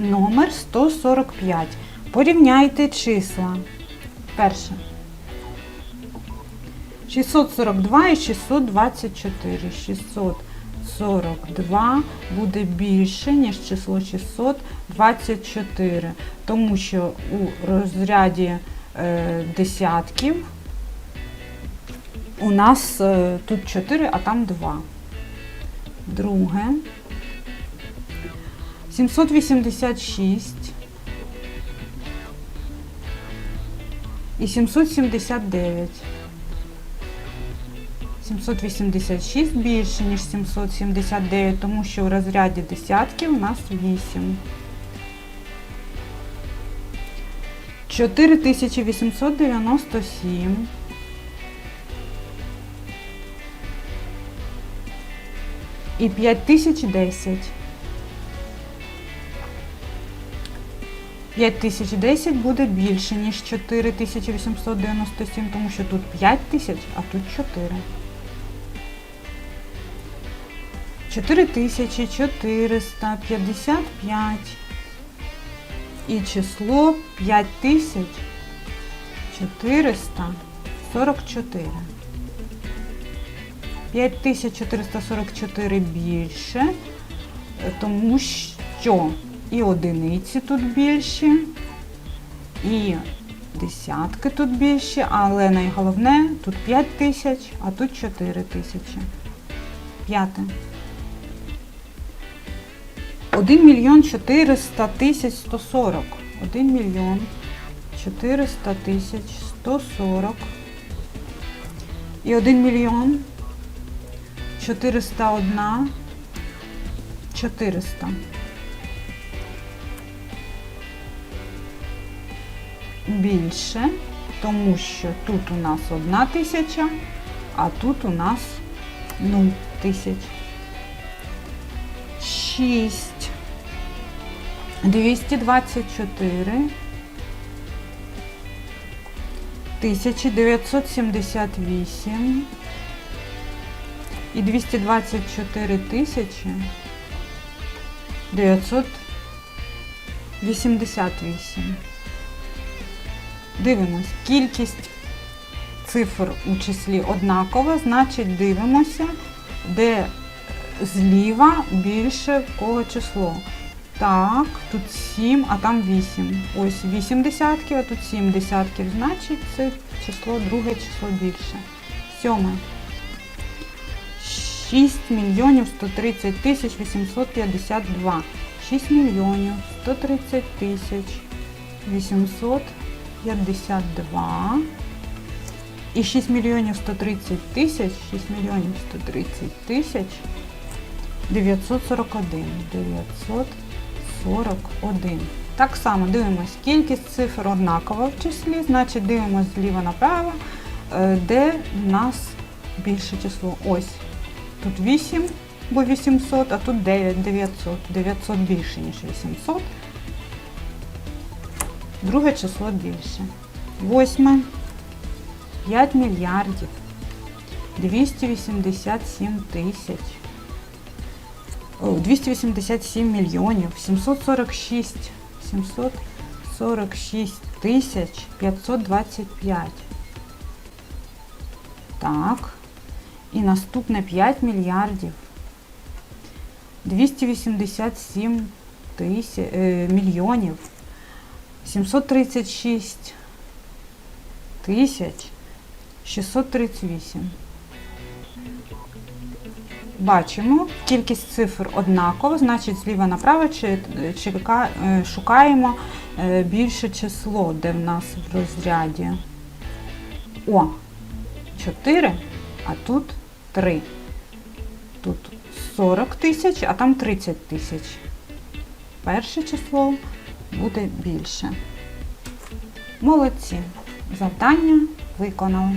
номер 145. Порівняйте числа. Перше. 642 і 624. 642 буде більше, ніж число 624, тому що у розряді е, десятків у нас е, тут 4, а там 2. Друге. 786 і 779. 786 більше, ніж 779, тому що в розряді десятків у нас 8. 4897 і 5010. 5010 буде більше, ніж 4897, тому що тут 5000, а тут 4. 4455 і число 5444. 5444 більше, тому що і одиниці тут більші, і десятки тут більші, але найголовне тут 5 тисяч, а тут 4 тисячі. П'яте. 1 мільйон 400 тисяч 140. 1 мільйон 400 тисяч 140. І 1 мільйон 401 400. Більше, тому що тут у нас 1 тисяча, а тут у нас 0 тисяч. 6 224 1978 і 224 тисячі 988. Дивимось, кількість цифр у числі однакова, значить дивимося, де зліва більше в кого число. Так, тут 7, а там 8. Ось 8 десятків, а тут 7 десятків. Значить, це число, друге число більше. Сьоме. 6 мільйонів 130 тисяч 852. 6 мільйонів 130 тисяч 852. І 6 мільйонів 130 тисяч, 6 мільйонів 130 тисяч 941. 941. Так само дивимось, кількість цифр однакова в числі, значить дивимось зліва направо, е, де в нас більше число. Ось. Тут 8, бо 800, а тут 9, 900. 900 більше, ніж 800. Друге число більше. Восьме. 5 мільярдів 287 тисяч. О, 287 мільйонів 746 746 тисяч 525. Так. І наступне 5 мільярдів 287 тисяч, е, мільйонів 736 тисяч 638. Бачимо, кількість цифр однакова, значить зліва направо е, шукаємо е, більше число, де в нас в розряді. О, 4, а тут 3. Тут 40 тисяч, а там 30 тисяч. Перше число буде більше. Молодці. Завдання виконали.